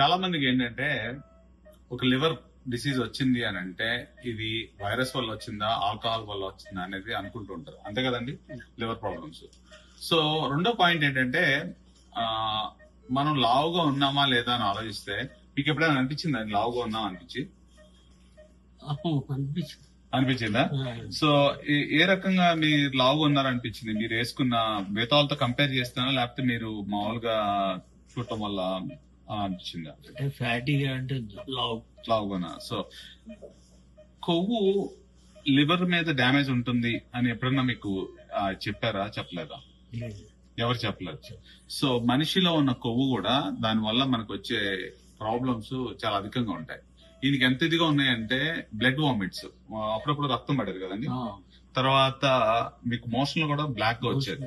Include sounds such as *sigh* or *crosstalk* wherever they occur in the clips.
చాలా మందికి ఏంటంటే ఒక లివర్ డిసీజ్ వచ్చింది అని అంటే ఇది వైరస్ వల్ల వచ్చిందా ఆల్కహాల్ వల్ల వచ్చిందా అనేది అనుకుంటూ ఉంటారు. అంతే కదండి? Liver problems. సో రెండో పాయింట్ ఏంటంటే మనం లావుగా ఉన్నామా లేదా అని ఆలోచిస్తే మీకు ఎప్పుడైనా అనిపించిందా? లావుగా ఉన్నాం అనిపించి? అనిపించింది. సో ఏ- రకంగా మీరు లావుగా ఉన్నారనిపించింది మీరు వేసుకున్న మిగతా వాళ్ళతో కంపేర్ చేస్తానా లేకపోతే మీరు మామూలుగా చూడటం వల్ల అనిపించిందా. అంటే ఫ్యాటీగా అంటే లావ్. లావుగా సో కొవ్వు లివర్ మీద డ్యామేజ్ ఉంటుంది అని ఎప్పుడన్నా మీకు చెప్పారా? చెప్పలేదా? ఎవరు చెప్పలేదు? సో మనిషిలో ఉన్న కొవ్వు కూడా దాని వల్ల మనకు వచ్చే ప్రాబ్లమ్స్ చాలా అధికంగా ఉంటాయి. దీనికి ఎంత ఇదిగా ఉన్నాయంటే బ్లడ్ వామిట్స్. అప్పుడప్పుడు రక్తం పడేది కదండి. తర్వాత మీకు మోషన్ కూడా బ్లాక్గా వచ్చేది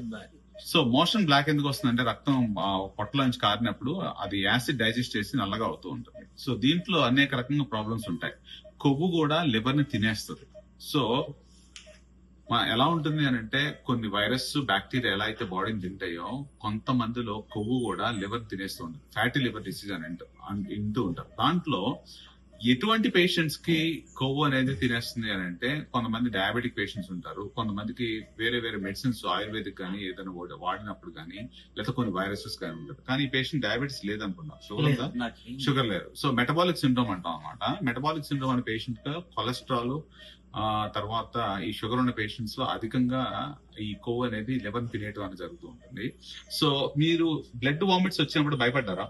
సో మోషన్ బ్లాక్ ఎందుకు వస్తుందంటే రక్తం పొట్టలోంచి పొట్టలో నుంచి కారినప్పుడు అది యాసిడ్ డైజెస్ట్ చేసి నల్లగా అవుతూ ఉంటుంది. సో దీంట్లో అనేక రకంగా ప్రాబ్లమ్స్ ఉంటాయి. కొవ్వు కూడా లివర్ని తినేస్తుంది. సో ఎలా ఉంటుంది అని అంటే కొన్ని వైరస్ బ్యాక్టీరియా ఎలా అయితే బాడీని తింటాయో కొంతమందిలో కొవ్వు కూడా లివర్ తినేస్తూ ఉంటుంది. ఫ్యాటీ లివర్ డిసీజ్ అని అంటూ అంటూ ఉంటారు. దాంట్లో ఎటువంటి పేషెంట్స్కి కొవ్వు అనేది తినేస్తుంది అని అంటే కొంతమంది డయాబెటిక్ పేషెంట్స్ ఉంటారు. కొంతమందికి వేరే వేరే మెడిసిన్స్ ఆయుర్వేదిక్ కానీ ఏదైనా వాడ- వాడినప్పుడు కానీ లేదా కొన్ని వైరసెస్ కానీ ఉంటారు కానీ ఈ పేషెంట్ డయాబెటీస్ లేదనుకున్నా షుగర్ షుగర్ లేదు. సో మెటబాలిక్ సిండ్రోమ్ అంటాం అనమాట మెటబాలిక్ సిండ్రోమ్ అనే పేషెంట్గా కొలెస్ట్రాల్ ఆ తర్వాత ఈ షుగర్ ఉన్న పేషెంట్స్లో అధికంగా ఈ కొవ్వు అనేది లెవెన్ తినేయడం అనేది జరుగుతూ ఉంటుంది. సో మీరు బ్లడ్ వామిట్స్ వచ్చినప్పుడు భయపడ్డారా?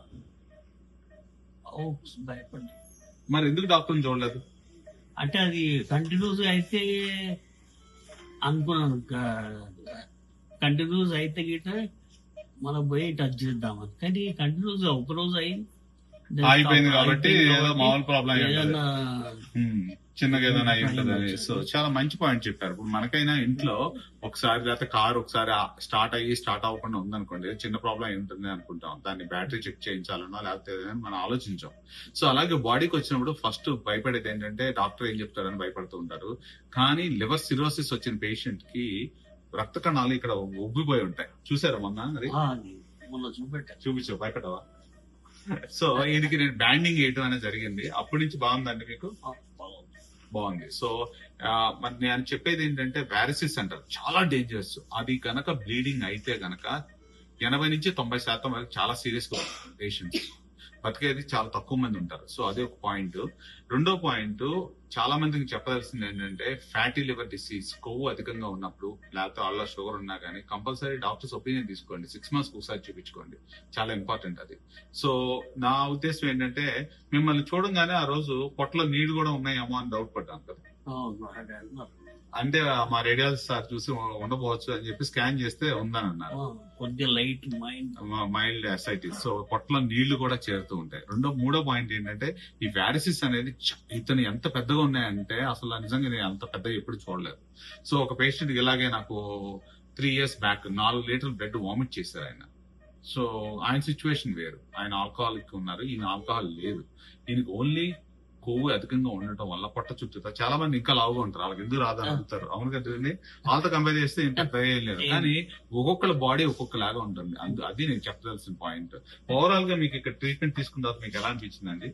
భయపడి మరి ఎందుకు డాక్టర్ని చూడలేదు? అంటే అది కంటిన్యూస్ అయితే అనుకున్నాను. కంటిన్యూస్ అయితే గిట్ట మనం పోయి టచ్ చేద్దామని. కానీ కంటిన్యూస్ ఒక రోజు అయింది. ఆగిపోయింది కాబట్టి ఏదో మామూలు ప్రాబ్లం చిన్నగా ఏదైనా అయి ఉంటుందని సో చాలా మంచి పాయింట్ చెప్పారు. ఇప్పుడు మనకైనా ఇంట్లో ఒకసారి లేకపోతే కార్ ఒకసారి స్టార్ట్ అయ్యి స్టార్ట్ అవ్వకుండా ఉందనుకోండి చిన్న ప్రాబ్లం అయి ఉంటుంది అనుకుంటాం. దాన్ని బ్యాటరీ చెక్ చేయించాలనో లేకపోతే ఏదైనా మనం ఆలోచించాం. సో అలాగే బాడీకి వచ్చినప్పుడు ఫస్ట్ భయపడేది ఏంటంటే డాక్టర్ ఏం చెప్తారని భయపడుతూ ఉంటారు. కానీ లివర్ సిరోసిస్ వచ్చిన పేషెంట్కి రక్త కణాలు ఇక్కడ ఉబ్బిపోయి ఉంటాయి. చూసారా మొన్న చూపించు భయపడవా? సో ఈయనకి నేను బ్యాండింగ్ వేయడం అనేది జరిగింది. అప్పటి నుంచి బాగుందండి మీకు? బాగుంది. సో మరి నేను చెప్పేది ఏంటంటే వ్యారసిస్ అంటారు. చాలా డేంజరస్ అది కనుక బ్లీడింగ్ అయితే గనక ఎనభై నుంచి తొంభై శాతం వరకు చాలా సీరియస్గా పేషెంట్స్ బతికేది చాలా తక్కువ మంది ఉంటారు. సో అదే ఒక పాయింట్. రెండో పాయింట్ చాలా మందికి చెప్పదలసింది ఏంటంటే ఫ్యాటీ లివర్ డిసీజ్ కొవ్వు అధికంగా ఉన్నప్పుడు లేకపోతే వాళ్ళ షుగర్ ఉన్నా కానీ కంపల్సరీ డాక్టర్స్ ఒపీనియన్ తీసుకోండి. సిక్స్ మంత్స్ ఒకసారి చూపించుకోండి. చాలా ఇంపార్టెంట్ అది. సో నా ఉద్దేశం ఏంటంటే మిమ్మల్ని చూడంగానే ఆ రోజు పొట్టలో నీళ్ళు కూడా ఉన్నాయేమో అని డౌట్ పడ్డాను కదా. అంటే మా రేడియాలజీ సార్ చూసి ఉండకపోవచ్చు అని చెప్పి స్కాన్ చేస్తే ఉందని అన్నారు ఆ, కొద్దిగా light mind mild ascites so పొట్టలో నీళ్ళు కూడా చేరుతూ ఉంటాయి. రెండో మూడో పాయింట్ ఏంటంటే ఈ వ్యారసిస్ అనేది ఇతను ఎంత పెద్దగా ఉన్నాయంటే అసలు నిజంగా నేను అంత పెద్దగా ఎప్పుడు చూడలేదు. సో ఒక పేషెంట్ ఇలాగే నాకు త్రీ ఇయర్స్ బ్యాక్ నాలుగు లీటర్లు బ్లడ్ వామిట్ చేశారు ఆయన. సో ఆయన సిచ్యువేషన్ వేరు. ఆయన ఆల్కహాలిక్ ఉన్నారు. ఈయన ఆల్కహాల్ లేదు. ఈయనకి ఓన్లీ కొవ్వు అధికంగా ఉండటం వల్ల పొట్ట చుట్టూ చాలా మంది ఇంకా లావుగా ఉంటారు. వాళ్ళకి ఎందుకు రాదని అడుగుతారు. అవును కదండి వాళ్ళతో కంపేర్ చేస్తే ఇంత ఏం లేదు. కానీ ఒక్కొక్కళ్ళ బాడీ ఒక్కొక్కలాగా ఉంటుంది. అందు- అది నేను చెప్పదలసిన పాయింట్. ఓవరాల్గా మీకు ఇక్కడ ట్రీట్మెంట్ తీసుకున్న తర్వాత మీకు ఎలా అనిపించిందండి?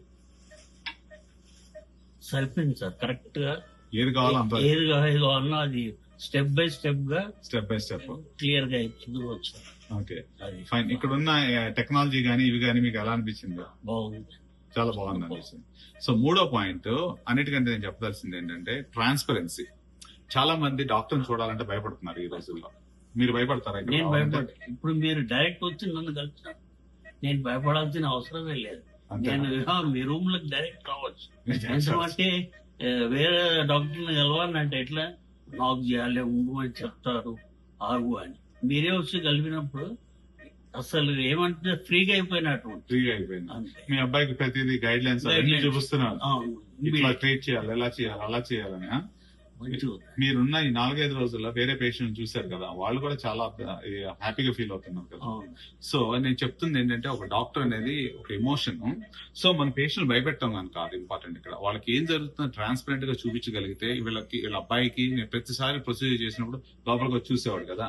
సరిపోయింది సార్. కరెక్ట్గా ఏది కావాలో అంత. ఏది కావాలన్నా అది స్టెప్ బై స్టెప్గా స్టెప్ బై స్టెప్ క్లియర్గా ఓకే ఫైన్ ఇక్కడ ఉన్న టెక్నాలజీ గానీ ఇవి గానీ మీకు ఎలా అనిపించింది? బాగుంది. చాలా బాగుంది. సో మూడో పాయింట్ అన్నిటికంటే నేను చెప్పదలసింది ఏంటంటే ట్రాన్స్పరెన్సీ చాలా మంది డాక్టర్ చూడాలంటే భయపడుతున్నారు ఈ రోజుల్లో. మీరు భయపడతారా నేను రావాలంటే? భయపడ ఇప్పుడు మీరు డైరెక్ట్ వచ్చి నన్ను కలిసిన నేను భయపడాల్సిన అవసరమే లేదు? నేను మీ రూమ్లోకి డైరెక్ట్ రావచ్చు. *laughs* ఎందుకంటే వేరే డాక్టర్ని కలవాలంటే ఎట్లా? నాకు చేయాలి ఉండు అని చెప్తారు. ఆగు అని. మీరే వచ్చి కలిపినప్పుడు అసలు ఏమంటే ఫ్రీగా అయిపోయినట్టు ఫ్రీగా అయిపోయింది మీ అబ్బాయికి ప్రతిదీ గైడ్ లైన్స్ Guidelines. చూపిస్తున్నారు. ఇట్లా ట్రీట్ చేయాలి ఎలా చేయాలి అలా చేయాలని మంచిగా మీరున్న ఈ నాలుగైదు రోజుల్లో వేరే పేషెంట్ చూశారు కదా వాళ్ళు కూడా చాలా హ్యాపీగా ఫీల్ అవుతున్నారు కదా. సో నేను చెప్తుంది ఏంటంటే ఒక డాక్టర్ అనేది ఒక ఎమోషన్ సో మన పేషెంట్ భయపెట్టడం కనుక అది ఇంపార్టెంట్ ఇక్కడ. వాళ్ళకి ఏం జరుగుతుందో ట్రాన్స్పరెంట్గా చూపించగలిగితే వీళ్ళకి వీళ్ళ అబ్బాయికి నేను ప్రతిసారి ప్రొసీజర్ చేసినప్పుడు లోపలికి వచ్చి చూసేవాడు కదా.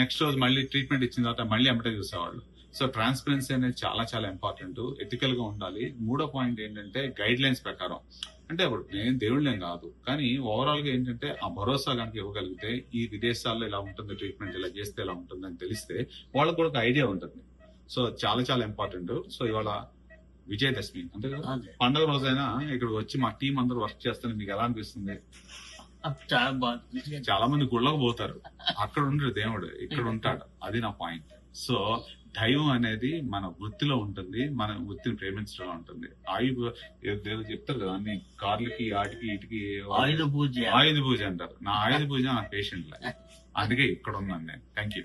నెక్స్ట్ రోజు మళ్ళీ ట్రీట్మెంట్ ఇచ్చిన తర్వాత మళ్ళీ ఎమ్మటే చూసేవాళ్ళు. సో ట్రాన్స్పరెన్సీ అనేది చాలా చాలా ఇంపార్టెంట్ ఎథికల్గా ఉండాలి. మూడో పాయింట్ ఏంటంటే గైడ్ లైన్స్ ప్రకారం. అంటే ఇప్పుడు నేను దేవుళ్ళేం కాదు. కానీ ఓవరాల్గా ఏంటంటే ఆ భరోసా కనుక ఇవ్వగలిగితే ఈ విదేశాల్లో ఇలా ఉంటుంది ట్రీట్మెంట్ ఇలా చేస్తే ఇలా ఉంటుంది అని తెలిస్తే వాళ్ళకు కూడా ఒక ఐడియా ఉంటుంది. సో చాలా చాలా ఇంపార్టెంట్ సో ఇవాళ విజయదశమి అంతే కదా? పండుగ రోజైనా ఇక్కడ వచ్చి మా టీం అందరూ వర్క్ చేస్తే మీకు ఎలా అనిపిస్తుంది? చాలా మంది గుళ్ళకు పోతారు. అక్కడ ఉండడు దేవుడు ఇక్కడ ఉంటాడు. అది నా పాయింట్ సో దైవం అనేది మన వృత్తిలో ఉంటుంది మన వృత్తిని ప్రేమించడంలో ఉంటుంది. ఆయుధ ఏదో చెప్తారు కదా అన్ని కార్లకి ఆటికి ఇటుకి ఆయుధ పూజ. ఆయుధ పూజ అంటారు. నా ఆయుధ పూజ నా పేషెంట్ అందుకే ఇక్కడ ఉన్నాను నేను. Thank you